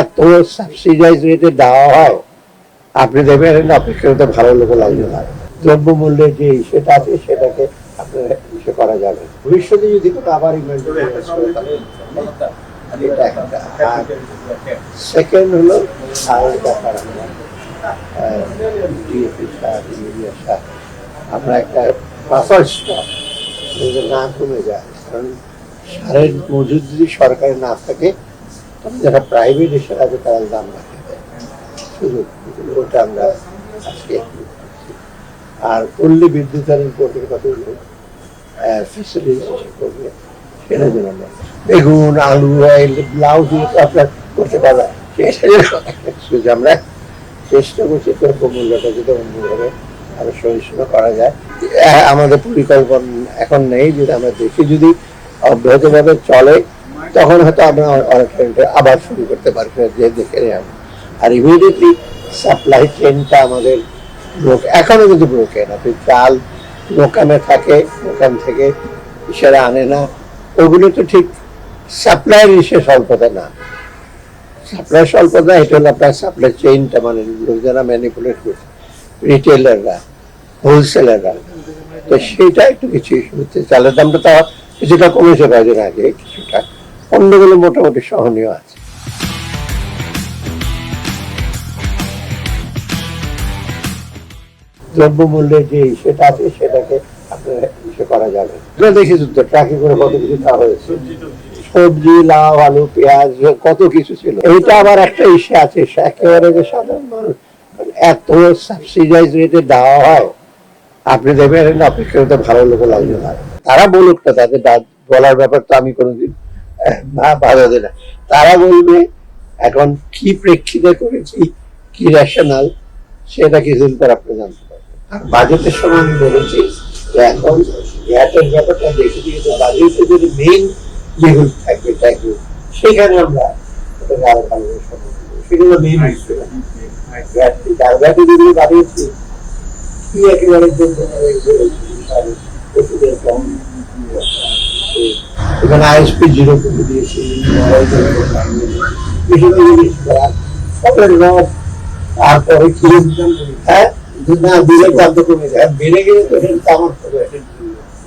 এত সাবসিডাইজ রেটে দেওয়া হয়, আপনি দেখবেন অপেক্ষাকৃত ভালো লোক লাগবে না। দ্রব্য মূল্যের যে সেটা আছে, সেটাকে আপনার ইসে করা যাবে। ভবিষ্যতে যদি কোনো আবার সেকেন্ড হলো আমরা একটা বাফার স্টক না কমে যায়। কারণ সারের মজুদ যদি সরকারের না থাকে যারা প্রাইভেট এসে আছে তারা দাম রাখে। দেয় ওটা আমরা আজকে আর পল্লী বিদ্যুতায়ন করবে। সেটা যেন আমরা বেগুন, আলু ব্লাউজ আপনার করতে পারবেন সেটা আমরা চেষ্টা করছি দ্রব্য মূল্যটা যাতে অন্যভাবে আরও সহিষ্ণু করা যায়। আমাদের পরিকল্পনা এখন নেই যদি আমরা দেখি। যদি অব্যাহতভাবে চলে তখন হয়তো আমরা অনেকটা আবার শুরু করতে পারব যে দেখে আমরা। আর ইমিডিয়েটলি সাপ্লাই চেনটা আমাদের ব্রোক- এখনও কিন্তু ব্রোকেন আপনি চাল দোকানে থাকে, দোকান থেকে সেরা আনে না। ওগুলো তো ঠিক সাপ্লাইয়ের ইসে স্বল্পতা না। সাপ্লাই স্বল্পতা, এটা হলো আপনার সাপ্লাই চেইনটা মানে লোক যারা ম্যানিপুলেট করছে রিটেলাররা হোলসেলাররা তো সেটা একটু কিছু হচ্ছে চালের দামটা তো কিছুটা কমেছে কয়েকদিন আগে, কিছুটা। অন্যগুলো মোটামুটি সহনীয় আছে। দ্রব্য মূল্যের যে সেটা আছে সেটাকে আপনার ইসে করা যাবে। দেখেছেন তো ট্রাকে করে কত কিছু দেওয়া হয়েছে। সবজি লাউ আলু পেঁয়াজ কত কিছু ছিল। এইটা আবার একটা ইসে আছে সে একেবারে যে সাধারণ মানুষ এত সাবসিডাইজ রেটে দেওয়া হয়। আপনি দেখবেন অপেক্ষাকৃত ভালো লোক লাগবে না। তারা বলুক না তাদের বলার ব্যাপার তো আমি কোনোদিন বাধা দিই না তারা বলবে এখন কি প্রেক্ষিতে করেছি কি রেশনাল সেটা কিছুদিন পর আপনি জানতে পারবেন আর বাজেটের সময় আমি বলেছি এখন গ্যাটের ব্যাপারটা দেখে দিয়ে বাজেটে যদি মেইন যেগুলো থাকবে থাকবে সেখানে আমরা। সেগুলো মেইন ইস্যু বাড়িয়েছি কি একেবারে এখানে আইএসপি জিরো করে দিয়েছে বিভিন্ন জিনিস করা ফলের রস তারপরে কি? হ্যাঁ? না দিলে দাম তো কমে যায়। বেড়ে গেলে তো আমার